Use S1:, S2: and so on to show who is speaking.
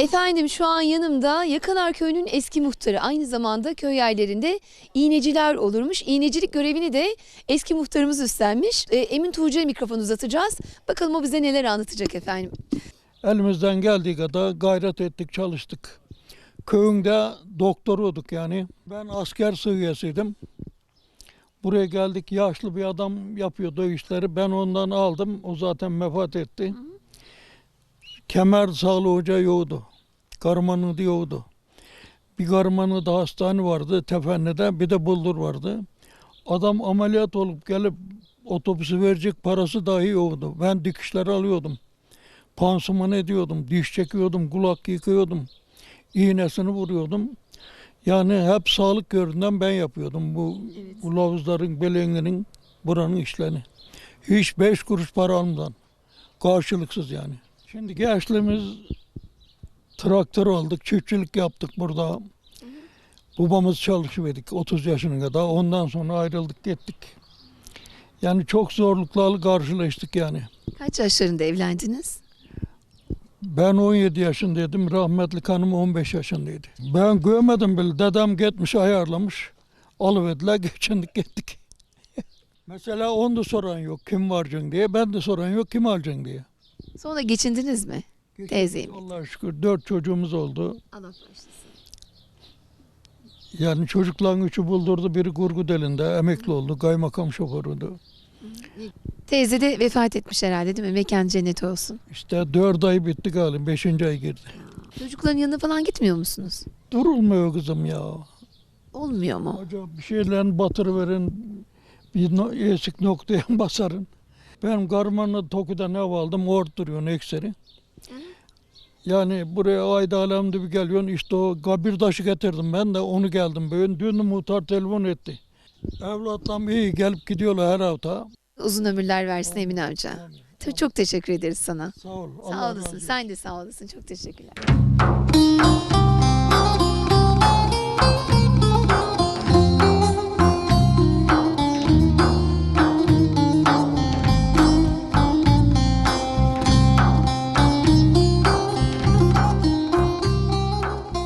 S1: Efendim şu an yanımda Yakalar Köyü'nün eski muhtarı aynı zamanda köy yerlerinde iğneciler olurmuş. İğnecilik görevini de eski muhtarımız üstlenmiş. E, Emin Tuğcu'ya mikrofon uzatacağız. Bakalım o bize neler anlatacak efendim.
S2: Elimizden geldiği kadar gayret ettik, çalıştık. Köyünde doktoruduk yani. Ben asker seviyesiydim. Buraya geldik, yaşlı bir adam yapıyordu işleri. Ben ondan aldım, o zaten vefat etti. Kemer sağlığı hoca yoğdu. Karmanı da yoğdu. Bir karmanı da hastane vardı Tefenli'de, bir de Buldur vardı. Adam ameliyat olup gelip otobüsü verecek parası dahi yoktu. Ben dikişleri alıyordum pansuman ediyordum, diş çekiyordum, kulak yıkıyordum, iğnesini vuruyordum. Yani hep sağlık yönünden ben yapıyordum bu, bu lavuzların, belenginin, buranın işlerini. Hiç beş kuruş para almadan, karşılıksız yani. Şimdi gençliğimiz traktör aldık, çiftçilik yaptık burada. Babamız çalışıverdik 30 yaşına kadar. Ondan sonra ayrıldık gittik. Yani çok zorluklarla karşılaştık yani.
S1: Kaç yaşlarında evlendiniz?
S2: Ben 17 yaşındaydım, rahmetli hanım 15 yaşındaydı. Ben görmedim bile, dedem gitmiş ayarlamış, alıverdiler, geçindik gittik. Mesela onu da soran yok, kim varacaksın diye, ben de soran yok, kim alacaksın diye.
S1: Sonra geçindiniz mi? Teyzeyim.
S2: Allah'a şükür dört çocuğumuz oldu.
S1: Allah başlasın.
S2: Yani çocukların üçü buldurdu, biri Gurgudel'inde emekli oldu, kaymakam şoförüydü.
S1: Teyze de vefat etmiş herhalde değil mi? Mekan cennet olsun.
S2: İşte dört ay bitti galiba, beşinci ay girdi.
S1: Çocukların yanına falan gitmiyor musunuz?
S2: Durulmuyor kızım ya.
S1: Olmuyor mu?
S2: Acaba bir şeylerin batırıverin, bir no eksik noktaya basarın. Benim karmanla Toku'da ne aldım, orada duruyor ekseri. Yani buraya ayda alemde bir geliyorsun, işte o kabir taşı getirdim ben de onu geldim. Böyle dün muhtar telefon etti. Evlatlarım iyi gelip gidiyorlar her hafta.
S1: Uzun ömürler versin Emin amca. Tabii çok teşekkür ederiz sana.
S2: Sağ ol.
S1: Sağ
S2: razı
S1: olasın.
S2: olsun.
S1: Sen de sağ olasın. Çok teşekkürler.